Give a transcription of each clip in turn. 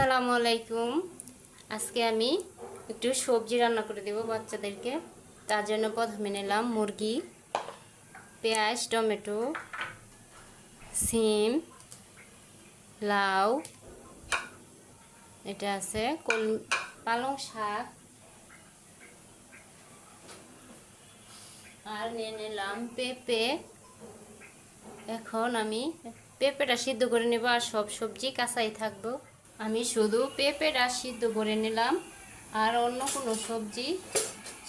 আসসালামু আলাইকুম। আজকে আমি একটু সবজি রান্না করে দেব বাচ্চাদেরকে। তার জন্য প্রথমে নিলাম মুরগি, পেঁয়াজ, টমেটো, সিম, লাউ, এটা আছে কল, পালং শাক। আর নিয়ে নিলাম পেঁপে। এখন আমি পেঁপেটা সিদ্ধ করে নেব আর সব সবজি কাঁচাই থাকব। আমি শুধু পেঁপেটা সিদ্ধ করে নিলাম, আর অন্য কোনো সবজি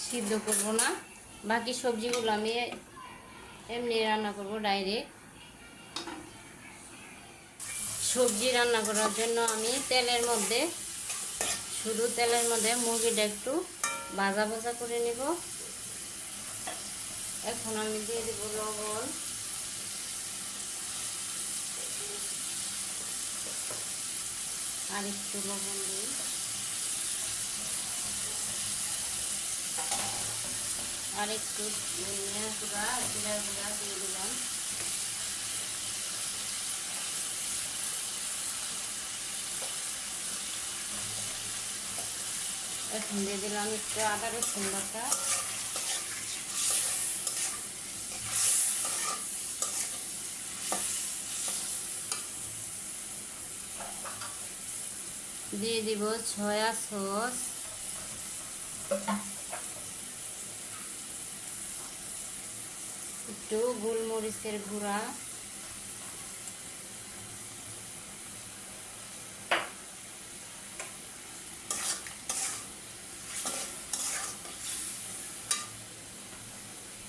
সিদ্ধ করব না। বাকি সবজিগুলো আমি এমনি রান্না করব ডাইরেক্ট। সবজি রান্না করার জন্য আমি তেলের মধ্যে, শুধু তেলের মধ্যে মুরগিটা একটু ভাজা ভাজা করে নেব। এখন আমি দিয়ে দেবো লবণ। আর একটু লবণ দিই। আর একটু ধনিয়া গুঁড়া জিরা দিয়ে দিলাম। এখন দিয়ে দিলাম একটু আদা রসুন বাটা। দিয়ে দিব সয়া সস। একটু গোলমরিচের গুঁড়া।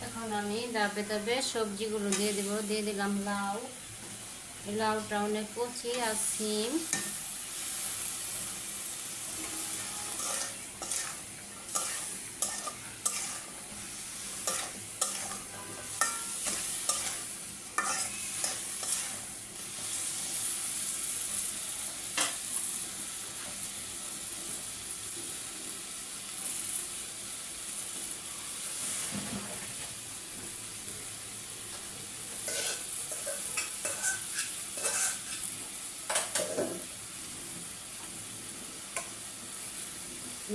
এখন আমি দাবে দাবে সবজিগুলো দিয়ে দেবো। দিয়ে দিলাম লাউ। লাউটা অনেক কচি আর সিম।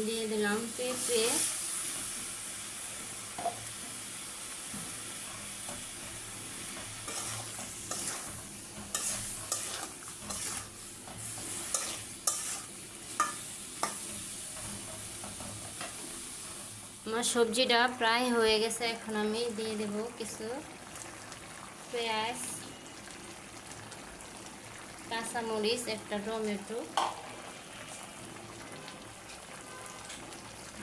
দিয়ে দিলাম পেঁপে। আমার সবজিটা প্রায় হয়ে গেছে, এখন আমি দিয়ে দেব কিছু পেঁয়াজ, কাঁচামরিচ, একটা টমেটো।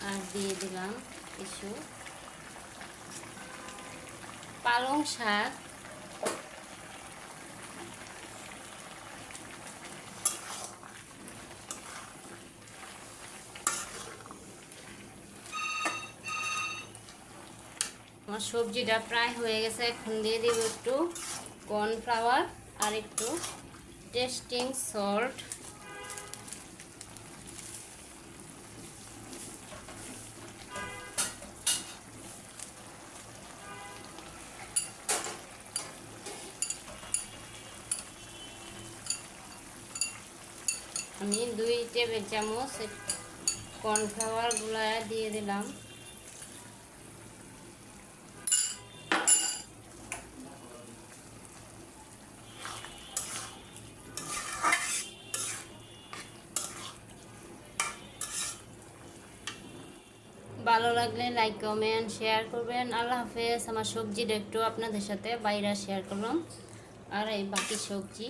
আর দিয়ে দিলাম কিছু। পালং শাক। আমার সবজিটা প্রায় হয়ে গেছে, এখন দিয়ে দিব একটু কর্নফ্লাওয়ার আর একটু টেস্টিং সল্ট আমি দুই টেবিল চামচ কর্নফ্লাওয়ারগুলা দিয়ে দিলাম। ভালো লাগলে লাইক কমেন্ট শেয়ার করবেন। আল্লাহ হাফেজ। আমার সবজিটা একটু আপনাদের সাথে বাইরে শেয়ার করলাম। আর এই বাকি সবজি।